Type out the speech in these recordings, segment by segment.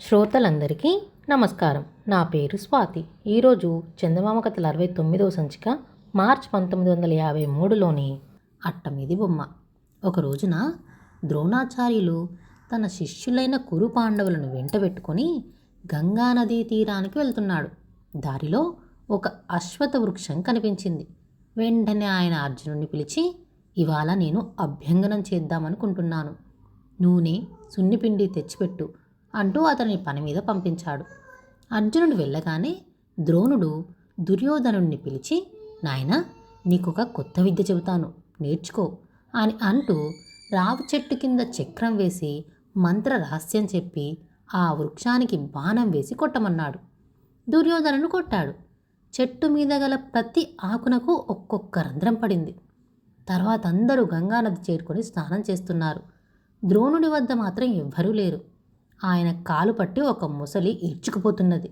శ్రోతలందరికీ నమస్కారం. నా పేరు స్వాతి. ఈరోజు చందమామ కథల అరవై తొమ్మిదవ సంచిక మార్చ్ పంతొమ్మిది వందల యాభై మూడులోని అట్టమీది బొమ్మ. ఒక రోజున ద్రోణాచార్యులు తన శిష్యులైన కురు పాండవులను వెంటబెట్టుకొని గంగానదీ తీరానికి వెళ్తున్నాడు. దారిలో ఒక అశ్వథ వృక్షం కనిపించింది. వెంటనే ఆయన అర్జునుడిని పిలిచి ఇవాళ నేను అభ్యంగనం చేద్దామనుకుంటున్నాను. నూనె సున్నిపిండి తెచ్చిపెట్టు. అంటూ అతని పని మీద పంపించాడు. అర్జునుడు వెళ్ళగానే ద్రోణుడు దుర్యోధనుడిని పిలిచి నాయన నీకొక కొత్త విద్య చెబుతాను. నేర్చుకో అని అంటూ రావి చెట్టు కింద చక్రం వేసి మంత్ర రహస్యం చెప్పి ఆ వృక్షానికి బాణం వేసి కొట్టమన్నాడు. దుర్యోధనను కొట్టాడు. చెట్టు మీద గల ప్రతి ఆకునకు ఒక్కొక్క రంధ్రం పడింది. తర్వాత అందరూ గంగానది చేరుకొని స్నానం చేస్తున్నారు. ద్రోణుడి వద్ద మాత్రం ఎవ్వరూ లేరు. ఆయన కాలు పట్టి ఒక ముసలి ఈడ్చుకుపోతున్నది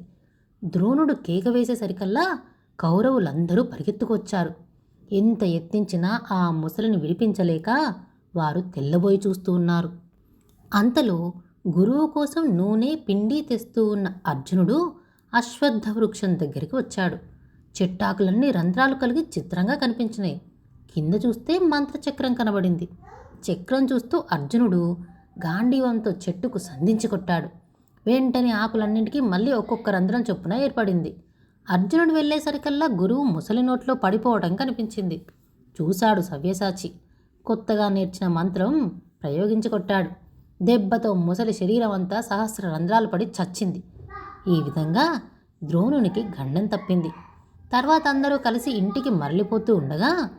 ద్రోణుడు కేక వేసేసరికల్లా కౌరవులందరూ పరిగెత్తుకొచ్చారు. ఎంత యత్నించినా ఆ ముసలిని విడిపించలేక వారు తెల్లబోయి చూస్తూ ఉన్నారు. అంతలో గురువు కోసం నూనె పిండి తెస్తూ ఉన్న అర్జునుడు అశ్వత్థ వృక్షం దగ్గరికి వచ్చాడు. చెట్టాకులన్నీ రంధ్రాలు కలిగి చిత్రంగా కనిపించినాయి. కింద చూస్తే మంత్రచక్రం కనబడింది. చక్రం చూస్తూ అర్జునుడు గాంధీవంతో చెట్టుకు సంధించి కొట్టాడు. వెంటనే ఆకులన్నింటికీ మళ్ళీ ఒక్కొక్క రంధ్రం చొప్పున ఏర్పడింది. అర్జునుడు వెళ్ళేసరికల్లా గురువు ముసలి నోట్లో పడిపోవడం కనిపించింది. చూశాడు సవ్యసాచి. కొత్తగా నేర్చిన మంత్రం ప్రయోగించి కొట్టాడు. దెబ్బతో ముసలి శరీరం అంతా సహస్ర రంధ్రాలు పడి చచ్చింది. ఈ విధంగా ద్రోణునికి గండం తప్పింది. తర్వాత అందరూ కలిసి ఇంటికి మరలిపోతూ ఉండగా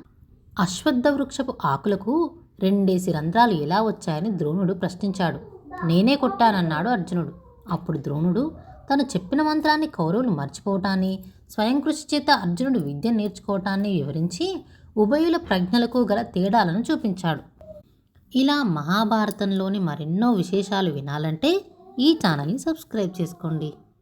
అశ్వత్థ వృక్షపు ఆకులకు రెండేసి రంధ్రాలు ఎలా వచ్చాయని ద్రోణుడు ప్రశ్నించాడు. నేనే కొట్టానన్నాడు అర్జునుడు. అప్పుడు ద్రోణుడు తను చెప్పిన మంత్రాన్ని కౌరవులు మర్చిపోవటాన్ని స్వయం కృషి చేత అర్జునుడు విద్య నేర్చుకోవటాన్ని వివరించి ఉభయుల ప్రజ్ఞలకు గల తేడాలను చూపించాడు. ఇలా మహాభారతంలోని మరెన్నో విశేషాలు వినాలంటే ఈ ఛానల్ని సబ్స్క్రైబ్ చేసుకోండి.